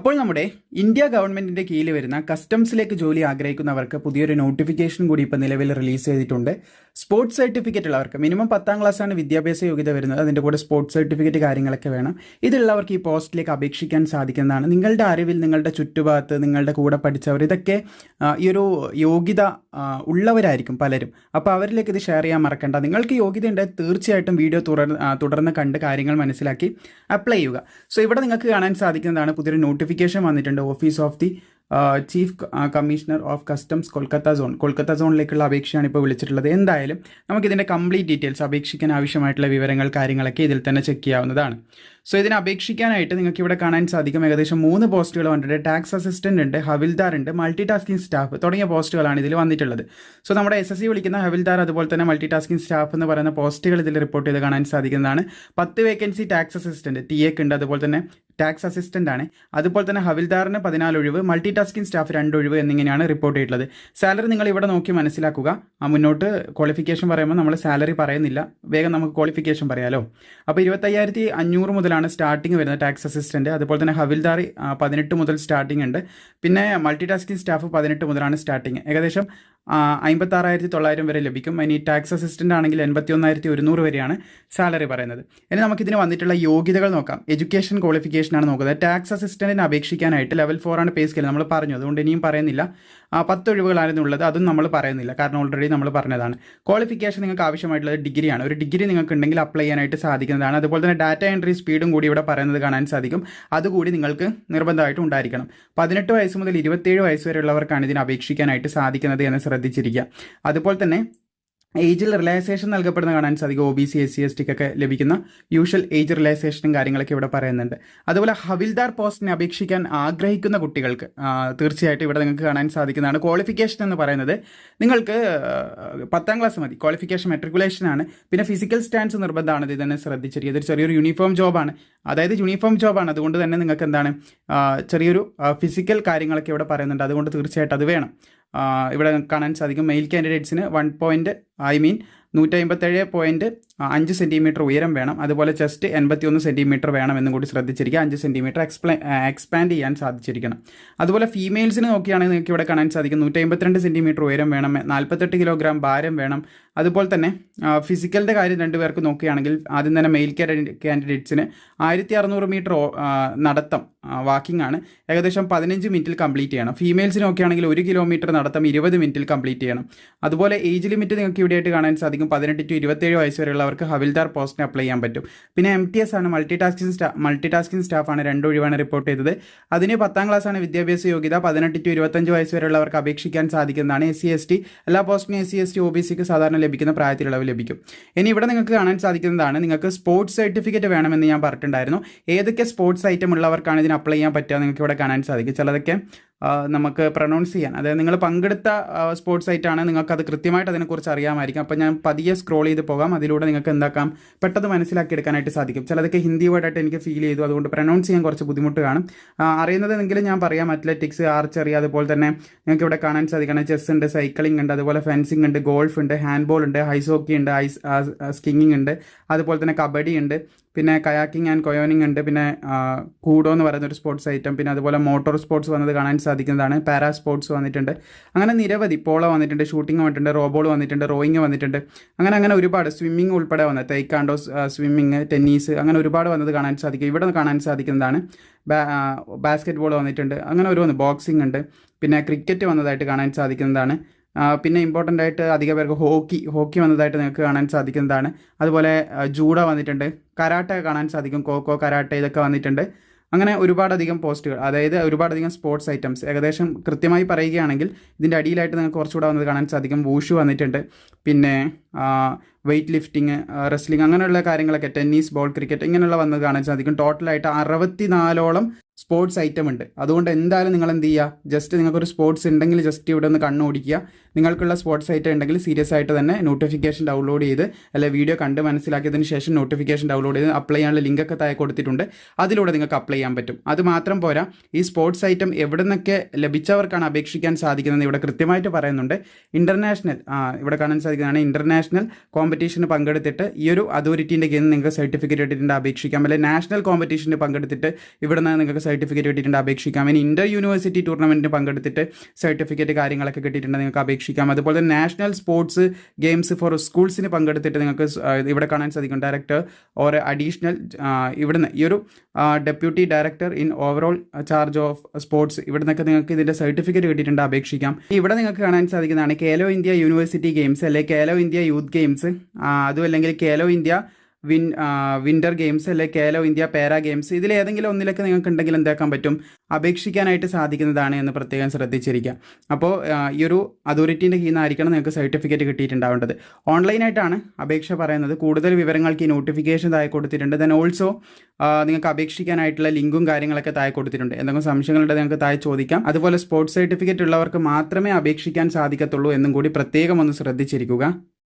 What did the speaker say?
അപ്പോൾ നമ്മുടെ ഇന്ത്യ ഗവൺമെന്റിന്റെ കീഴിൽ വരുന്ന കസ്റ്റംസിലേക്ക് ജോലി ആഗ്രഹിക്കുന്നവർക്ക് പുതിയൊരു നോട്ടിഫിക്കേഷൻ കൂടി ഇപ്പോൾ നിലവിൽ റിലീസ് ചെയ്തിട്ടുണ്ട്. സ്പോർട്സ് സർട്ടിഫിക്കറ്റ് ഉള്ളവർക്ക് മിനിമം പത്താം ക്ലാസ്സാണ് വിദ്യാഭ്യാസ യോഗ്യത വരുന്നത്. അതിന്റെ കൂടെ സ്പോർട്സ് സർട്ടിഫിക്കറ്റ് കാര്യങ്ങളൊക്കെ വേണം. ഇതുള്ളവർക്ക് ഈ പോസ്റ്റിലേക്ക് അപേക്ഷിക്കാൻ സാധിക്കുന്നതാണ്. നിങ്ങളുടെ അറിവിൽ നിങ്ങളുടെ ചുറ്റുഭാഗത്ത് നിങ്ങളുടെ കൂടെ പഠിച്ചവർ ഇതൊക്കെ ഈ ഒരു യോഗ്യത ഉള്ളവരായിരിക്കും പലരും. അപ്പോൾ അവരിലേക്ക് ഇത് ഷെയർ ചെയ്യാൻ മറക്കണ്ട. നിങ്ങൾക്ക് യോഗ്യത ഉണ്ട് തീർച്ചയായിട്ടും വീഡിയോ തുടർ തുടർന്ന് കണ്ട് കാര്യങ്ങൾ മനസ്സിലാക്കി അപ്ലൈ ചെയ്യുക. സോ ഇവിടെ നിങ്ങൾക്ക് കാണാൻ സാധിക്കുന്നതാണ് പുതിയൊരു നോട്ടിഫിക്കേഷൻ വന്നിട്ടുണ്ട് office of the chief commissioner of customs Kolkata zone Kolkata സോണിലേക്കുള്ള അപേക്ഷയാണ് ഇപ്പോൾ വിളിച്ചിട്ടുള്ളത്. എന്തായാലും നമുക്കിതിന്റെ കംപ്ലീറ്റ് ഡീറ്റെയിൽസ് അപേക്ഷിക്കാൻ ആവശ്യമായിട്ടുള്ള വിവരങ്ങൾ കാര്യങ്ങളൊക്കെ ഇതിൽ തന്നെ ചെക്ക് ചെയ്യാവുന്നതാണ്. സോ ഇതിനെ അപേക്ഷിക്കാനായിട്ട് നിങ്ങൾക്ക് ഇവിടെ കാണാൻ സാധിക്കും. ഏകദേശം മൂന്ന് പോസ്റ്റുകൾ വന്നിട്ടുണ്ട് ടാക്സ് അസിസ്റ്റന്റ് ഉണ്ട് ഹവിൽദാർ ഉണ്ട് മൾട്ടി ടാസ്കിംഗ് സ്റ്റാഫ് തുടങ്ങിയ പോസ്റ്റുകളാണ് ഇതിൽ വന്നിട്ടുള്ളത്. സോ നമ്മുടെ എസ് എസ് സി വിളിക്കുന്ന ഹവിൽദാർ അതുപോലെ തന്നെ മൾട്ടി ടാസ്കിംഗ് സ്റ്റാഫ് എന്ന് പറയുന്ന പോസ്റ്റുകൾ ഇതിൽ റിപ്പോർട്ട് ചെയ്ത് കാണാൻ സാധിക്കുന്നതാണ്. പത്ത് വേക്കൻസി ടാക്സ് അസിസ്റ്റന്റ് ടി എക്ക് ഉണ്ട്. അതുപോലെ തന്നെ ടാക്സ് അസിസ്റ്റന്റ് ആണ്. അതുപോലെ തന്നെ ഹവിൽദാറിന് പതിനാല് ഒഴിവ് മൾട്ടി ടാസ്കിംഗ് സ്റ്റാഫ് രണ്ട് ഒഴിവ് എന്നിങ്ങനെയാണ് റിപ്പോർട്ട് ചെയ്തിട്ടുള്ളത്. സാലറി നിങ്ങൾ ഇവിടെ നോക്കി മനസ്സിലാക്കുക. ആ മുന്നോട്ട് ക്വാളിഫിക്കേഷൻ പറയുമ്പോൾ നമ്മൾ സാലറി പറയുന്നില്ല. വേഗം നമുക്ക് ക്വാളിഫിക്കേഷൻ പറയാലോ. അപ്പോൾ ഇരുപത്തയ്യായിരത്തി അഞ്ഞൂറ് മുതലാണ് സ്റ്റാർട്ടിങ് വരുന്നത് ടാക്സ് അസിസ്റ്റന്റ് അതുപോലെ തന്നെ ഹവിൽദാർ പതിനെട്ട് മുതൽ സ്റ്റാർട്ടിംഗ് ഉണ്ട്. പിന്നെ മൾട്ടി ടാസ്കിംഗ് സ്റ്റാഫ് പതിനെട്ട് മുതലാണ് സ്റ്റാർട്ടിങ് ഏകദേശം അമ്പത്താറായിരത്തി തൊള്ളായിരം വരെ ലഭിക്കും. ഇനി ടാക്സ് അസിസ്റ്റന്റ് ആണെങ്കിൽ എൺപത്തി ഒന്നായിരത്തി ഒരുന്നൂറ് വരെയാണ് സാലറി പറയുന്നത്. ഇനി നമുക്കിതിന് വന്നിട്ടുള്ള യോഗ്യതകൾ നോക്കാം. എഡ്യൂക്കേഷൻ ക്വാളിഫിക്കേഷൻ ആണ് നോക്കുന്നത്. ടാക്സ് അസിസ്റ്റന്റിന് അപേക്ഷിക്കാനായിട്ട് ലെവൽ ഫോർ ആണ് പേ സ്കെയിൽ നമ്മൾ പറഞ്ഞു. അതുകൊണ്ട് ഇനിയും പറയുന്നില്ല. പത്ത് ഒഴിവുകളായിരുന്നു ഉള്ളത് അതും നമ്മൾ പറയുന്നില്ല. കാരണം ഓൾറെഡി നമ്മൾ പറഞ്ഞതാണ്. ക്വാളിഫിക്കേഷൻ നിങ്ങൾക്ക് ആവശ്യമായിട്ടുള്ളത് ഡിഗ്രിയാണ് ഒരു ഡിഗ്രി നിങ്ങൾക്ക് ഉണ്ടെങ്കിൽ അപ്ലൈ ചെയ്യാനായിട്ട് സാധിക്കുന്നതാണ്. അതുപോലെ തന്നെ ഡാറ്റ എൻട്രി സ്പീഡും കൂടി ഇവിടെ പറയുന്നത് കാണാൻ സാധിക്കും. അതുകൂടി നിങ്ങൾക്ക് നിർബന്ധമായിട്ടും ഉണ്ടായിരിക്കണം. പതിനെട്ട് വയസ്സ് മുതൽ ഇരുപത്തേഴ് വയസ്സ് വരെയുള്ളവർക്കാണ് ഇതിന് അപേക്ഷിക്കാനായിട്ട് സാധിക്കുന്നത് എന്ന് ശ്രദ്ധിച്ചിരിക്കുക. അതുപോലെ തന്നെ ഏജിൽ റിലാക്സേഷൻ നൽകപ്പെടുന്ന കാണാൻ സാധിക്കും. O B C S C S ടിക്കൊക്കെ ലഭിക്കുന്ന യൂഷ്വൽ ഏജ് റിലാക്സേഷനും കാര്യങ്ങളൊക്കെ ഇവിടെ പറയുന്നുണ്ട്. അതുപോലെ ഹവിൽദാർ പോസ്റ്റിനെ അപേക്ഷിക്കാൻ ആഗ്രഹിക്കുന്ന കുട്ടികൾക്ക് തീർച്ചയായിട്ടും ഇവിടെ നിങ്ങൾക്ക് കാണാൻ സാധിക്കുന്നതാണ്. ക്വാളിഫിക്കേഷൻ എന്ന് പറയുന്നത് നിങ്ങൾക്ക് പത്താം ക്ലാസ് മതി. ക്വാളിഫിക്കേഷൻ മെട്രിക്കുലേഷൻ ആണ്. പിന്നെ ഫിസിക്കൽ സ്റ്റാൻസ് നിർബന്ധമാണ്. ഇത് തന്നെ ശ്രദ്ധിച്ചിരിക്കുക. ഇതൊരു ചെറിയൊരു യൂണിഫോം ജോബാണ് അതായത് യൂണിഫോം ജോബാണ് അതുകൊണ്ട് തന്നെ നിങ്ങൾക്ക് എന്താണ് ചെറിയൊരു ഫിസിക്കൽ കാര്യങ്ങളൊക്കെ ഇവിടെ പറയുന്നുണ്ട്. അതുകൊണ്ട് തീർച്ചയായിട്ടും അത് വേണം. ഇവിടെ കാണാൻ സാധിക്കും. മെയിൽ കാൻഡിഡേറ്റ്സിന് വൺ പോയിന്റ് ഐ മീൻ നൂറ്റി അമ്പത്തേഴ് പോയിന്റ് അഞ്ച് സെന്റിമീറ്റർ ഉയരം വേണം. അതുപോലെ ചെസ്റ്റ് എൺപത്തി ഒന്ന് സെന്റിമീറ്റർ വേണം എന്നും കൂടി ശ്രദ്ധിച്ചിരിക്കുക. അഞ്ച് സെന്റിമീറ്റർ എക്സ്പ്ലെ എക്സ്പാൻഡ് ചെയ്യാൻ സാധിച്ചിരിക്കണം. അതുപോലെ ഫീമെയിൽസിന് നോക്കിയാണെങ്കിൽ നിങ്ങൾക്ക് ഇവിടെ കാണാൻ സാധിക്കും. നൂറ്റി അമ്പത്തിരണ്ട് സെന്റിമീറ്റർ ഉയരം വേണം നാൽപ്പത്തെട്ട് കിലോഗ്രാം ഭാരം വേണം. അതുപോലെ തന്നെ ഫിസിക്കലിന്റെ കാര്യം രണ്ടുപേർക്ക് നോക്കുകയാണെങ്കിൽ ആദ്യം തന്നെ മെയിൽ കാൻഡിഡേറ്റ്സിന് ആയിരത്തി അറുന്നൂറ് മീറ്റർ നടത്തം വാക്കിംഗ് ആണ്. ഏകദേശം പതിനഞ്ച് മിനിറ്റിൽ കംപ്ലീറ്റ് ചെയ്യണം. ഫീമെയിൽസിന് നോക്കുകയാണെങ്കിൽ ഒരു കിലോമീറ്റർ നടത്തം ഇരുപത് മിനിറ്റിൽ കംപ്ലീറ്റ് ചെയ്യണം. അതുപോലെ ഏജ് ലിമിറ്റ് നിങ്ങൾക്ക് ഇവിടെയായിട്ട് കാണാൻ സാധിക്കും. പതിനെട്ട് ടു ഇരുപത്തേഴ് വയസ്സ് വരെയുള്ളവർക്ക് ഹവിൽദാർ പോസ്റ്റിന് അപ്ലൈ ചെയ്യാൻ പറ്റും. പിന്നെ എം ടി എസ് ആണ് മൾട്ടി ടാസ്കിംഗ് സ്റ്റാ മൾട്ടി ടാസ്കിംഗ് സ്റ്റാഫാണ് രണ്ട് ഒഴിവാണ് റിപ്പോർട്ട് ചെയ്തത്. അതിന് പത്താം ക്ലാസ്സാണ് വിദ്യാഭ്യാസ യോഗ്യത. പതിനെട്ട് ടു ഇരുപത്തഞ്ച് വയസ്സ് വരെയുള്ളവർക്ക് അപേക്ഷിക്കാൻ സാധിക്കുന്നതാണ് എസ് സി എസ് ടി എല്ലാ പോസ്റ്റിനും S C S T O B സിക്ക് സാധാരണ ലഭിക്കുന്ന പ്രായത്തിലുള്ളവർ ലഭിക്കും. ഇനി ഇവിടെ നിങ്ങൾക്ക് കാണാൻ സാധിക്കുന്നതാണ് നിങ്ങൾക്ക് സ്പോർട്സ് സർട്ടിഫിക്കറ്റ് വേണമെന്ന് ഞാൻ പറഞ്ഞിട്ടുണ്ടായിരുന്നു. ഏതൊക്കെ സ്പോർട്സ് ഐറ്റം ഉള്ളവർക്കാണ് ഇതിന് അപ്ലൈ ചെയ്യാൻ പറ്റുക നിങ്ങൾക്ക് ഇവിടെ കാണാൻ സാധിക്കും. ചിലതൊക്കെ നമുക്ക് പ്രൊനൗൺസ് ചെയ്യാൻ. അതായത് നിങ്ങൾ പങ്കെടുത്ത സ്പോർട്സ് സൈറ്റാണ് നിങ്ങൾക്ക് അത് കൃത്യമായിട്ട് അതിനെക്കുറിച്ച് അറിയാമായിരിക്കും. അപ്പോൾ ഞാൻ പതിയെ സ്ക്രോൾ ചെയ്ത് പോകാം. അതിലൂടെ നിങ്ങൾക്ക് എന്താക്കാം? പെട്ടെന്ന് മനസ്സിലാക്കി എടുക്കാനായിട്ട് സാധിക്കും. ചിലതൊക്കെ ഹിന്ദി വേർഡായിട്ട് എനിക്ക് ഫീൽ ചെയ്തു. അതുകൊണ്ട് പ്രൊനൗൺസ് ചെയ്യാൻ കുറച്ച് ബുദ്ധിമുട്ട് കാണും. അറിയുന്നതെങ്കിലും ഞാൻ പറയാം. അത്ലറ്റിക്സ് ആർച്ചറി അതുപോലെ തന്നെ നിങ്ങൾക്ക് ഇവിടെ കാണാൻ സാധിക്കണം. ചെസ് ഉണ്ട് സൈക്ലിംഗ് ഉണ്ട് അതുപോലെ ഫെൻസിംഗ് ഉണ്ട് ഗോൾഫ് ഉണ്ട് ഹാൻഡ്ബോൾ ഉണ്ട് ഐസ് ഹോക്കി ഉണ്ട് ഐസ് സ്കിങ്ങിങ് ഉണ്ട് അതുപോലെ തന്നെ കബഡി ഉണ്ട്. പിന്നെ കയാക്കിംഗ് ആൻഡ് കൊയോനിങ് ഉണ്ട്. പിന്നെ കൂടോ എന്ന് പറയുന്ന ഒരു സ്പോർട്സ് ഐറ്റം പിന്നെ അതുപോലെ മോട്ടോർ സ്പോർട്സ് വന്നത് കാണാൻ സാധിക്കുന്നതാണ്. പാരാ സ്പോർട്സ് വന്നിട്ടുണ്ട്. അങ്ങനെ നിരവധി പോളോ വന്നിട്ടുണ്ട്. ഷൂട്ടിംഗ് വന്നിട്ടുണ്ട്. റോബോൾ വന്നിട്ടുണ്ട്. റോയിങ് വന്നിട്ടുണ്ട്. അങ്ങനെ അങ്ങനെ ഒരുപാട് സ്വിമ്മിംഗ് ഉൾപ്പെടെ വന്നത്. തൈക്കാണ്ടോ സ്വിമ്മിങ് ടെന്നീസ് അങ്ങനെ ഒരുപാട് വന്നത് കാണാൻ സാധിക്കും. ഇവിടെ കാണാൻ സാധിക്കുന്നതാണ്. ബാസ്കറ്റ് ബോൾ വന്നിട്ടുണ്ട്. അങ്ങനെ ഒരു വന്ന് ബോക്സിംഗ് ഉണ്ട്. പിന്നെ ക്രിക്കറ്റ് വന്നതായിട്ട് കാണാൻ സാധിക്കുന്നതാണ്. പിന്നെ ഇമ്പോർട്ടന്റ് ആയിട്ട് അധിക പേർക്ക് ഹോക്കി ഹോക്കി വന്നതായിട്ട് നിങ്ങൾക്ക് കാണാൻ സാധിക്കുന്നതാണ്. അതുപോലെ ജൂഡ വന്നിട്ടുണ്ട്. കരാട്ടെ കാണാൻ സാധിക്കും. കോക്കോ കരാട്ടെ ഇതൊക്കെ വന്നിട്ടുണ്ട്. അങ്ങനെ ഒരുപാടധികം പോസ്റ്റുകൾ അതായത് ഒരുപാടധികം സ്പോർട്സ് ഐറ്റംസ് ഏകദേശം കൃത്യമായി പറയുകയാണെങ്കിൽ ഇതിന്റെ അടിയിലായിട്ട് നിങ്ങൾക്ക് കുറച്ചുകൂടെ വന്നത് കാണാൻ സാധിക്കും. വൂഷു വന്നിട്ടുണ്ട്. പിന്നെ വെയിറ്റ് ലിഫ്റ്റിംഗ് റെസ്ലിംഗ് അങ്ങനെയുള്ള കാര്യങ്ങളൊക്കെ ടെന്നീസ് ബോൾ ക്രിക്കറ്റ് ഇങ്ങനെയുള്ള വന്നത് കാണാൻ സാധിക്കും. ടോട്ടലായിട്ട് അറുപത്തി നാലോളം സ്പോർട്സ് ഐറ്റം ഉണ്ട്. അതുകൊണ്ട് എന്തായാലും നിങ്ങൾ എന്ത് ചെയ്യുക? ജസ്റ്റ് നിങ്ങൾക്കൊരു സ്പോർട്സ് ഉണ്ടെങ്കിൽ ജസ്റ്റ് ഇവിടെ ഒന്ന് കണ്ണ് ഓടിക്കുക. നിങ്ങൾക്കുള്ള സ്പോർട്സ് ഐറ്റം ഉണ്ടെങ്കിൽ സീരിയസ് ആയിട്ട് തന്നെ നോട്ടിഫിക്കേഷൻ ഡൗൺലോഡ് ചെയ്ത് അല്ലെ വീഡിയോ കണ്ട് മനസ്സിലാക്കിയതിന് ശേഷം നോട്ടിഫിക്കേഷൻ ഡൗൺലോഡ് ചെയ്ത് അപ്ലൈ ചെയ്യാനുള്ള ലിങ്കൊക്കെ താഴെ കൊടുത്തിട്ടുണ്ട്. അതിലൂടെ നിങ്ങൾക്ക് അപ്ലൈ ചെയ്യാൻ പറ്റും. അത് മാത്രം പോരാ ഈ സ്പോർട്സ് ഐറ്റം എവിടെ നിന്നൊക്കെ ലഭിച്ചവർക്കാണ് അപേക്ഷിക്കാൻ സാധിക്കുന്നത് ഇവിടെ കൃത്യമായിട്ട് പറയുന്നുണ്ട്. ഇന്റർനാഷണൽ ആ ഇവിടെ കാണാൻ സാധിക്കുന്നതാണ് ഇന്റർനാഷണൽ കോമ്പറ്റീഷന് പങ്കെടുത്തിട്ട് ഈ ഒരു അതോറിറ്റീന്റെ കീഴിൽ നിങ്ങൾക്ക് സർട്ടിഫിക്കറ്റ് ഇട്ടിട്ടുണ്ട് അപേക്ഷിക്കാം. അല്ലെങ്കിൽ നാഷണൽ കോമ്പറ്റീഷന് പങ്കെടുത്തിട്ട് ഇവിടെ നിന്ന് നിങ്ങൾക്ക് സർട്ടിഫിക്കറ്റ് കിട്ടിയിട്ടുണ്ട് അപേക്ഷിക്കാം. ഇനി ഇന്റർ യൂണിവേഴ്സിറ്റി ടൂർണമെന്റിന് പങ്കെടുത്തിട്ട് സർട്ടിഫിക്കറ്റ് കാര്യങ്ങളൊക്കെ കിട്ടിയിട്ടുണ്ട് നിങ്ങൾക്ക് അപേക്ഷിക്കാം. അതുപോലെ തന്നെ നാഷണൽ സ്പോർട്സ് ഗെയിംസ് ഫോർ സ്കൂൾസിന് പങ്കെടുത്തിട്ട് നിങ്ങൾക്ക് ഇവിടെ കാണാൻ സാധിക്കും. ഡയറക്ടർ ഓർ അഡീഷണൽ ഇവിടുന്ന് ഈ ഒരു deputy director in overall charge of sports ഇവിടെ നിന്നൊക്കെ നിങ്ങൾക്ക് ഇതിന്റെ സർട്ടിഫിക്കറ്റ് കിട്ടിയിട്ടുണ്ട് അപേക്ഷിക്കാം. ഇവിടെ നിങ്ങൾക്ക് കാണാൻ സാധിക്കുന്നതാണ് കേലോ ഇന്ത്യ യൂണിവേഴ്സിറ്റി ഗെയിംസ് അല്ലെങ്കിൽ കേലോ ഇന്ത്യ യൂത്ത് ഗെയിംസ് അതും അല്ലെങ്കിൽ Khelo India win winter games അല്ലെങ്കിൽ കേലോ ഇന്ത്യ പാര ഗെയിംസ് ഇതിൽ ഏതെങ്കിലും ഒന്നിലൊക്കെ നിങ്ങൾക്ക് ഉണ്ടെങ്കിൽ എന്താക്കാൻ പറ്റും? അപേക്ഷിക്കാനായിട്ട് സാധിക്കുന്നതാണ് എന്ന് പ്രത്യേകം ശ്രദ്ധിച്ചിരിക്കുക. അപ്പോൾ ഈ ഒരു അതോറിറ്റീന്റെ കീഴിൽ നിന്നായിരിക്കണം നിങ്ങൾക്ക് സർട്ടിഫിക്കറ്റ് കിട്ടിയിട്ടുണ്ടാവേണ്ടത്. ഓൺലൈനായിട്ടാണ് അപേക്ഷ പറയുന്നത്. കൂടുതൽ വിവരങ്ങൾക്ക് ഈ നോട്ടിഫിക്കേഷൻ താഴെ കൊടുത്തിട്ടുണ്ട്. ദെൻ ഓൾസോ നിങ്ങൾക്ക് അപേക്ഷിക്കാനായിട്ടുള്ള ലിങ്കും കാര്യങ്ങളൊക്കെ താഴെ കൊടുത്തിട്ടുണ്ട്. എന്തെങ്കിലും സംശയങ്ങളുണ്ടെങ്കിൽ നിങ്ങൾക്ക് താഴെ ചോദിക്കാം. അതുപോലെ സ്പോർട്സ് സർട്ടിഫിക്കറ്റ് ഉള്ളവർക്ക് മാത്രമേ അപേക്ഷിക്കാൻ സാധിക്കത്തുള്ളൂ എന്നും കൂടി പ്രത്യേകം ഒന്ന് ശ്രദ്ധിച്ചിരിക്കുക.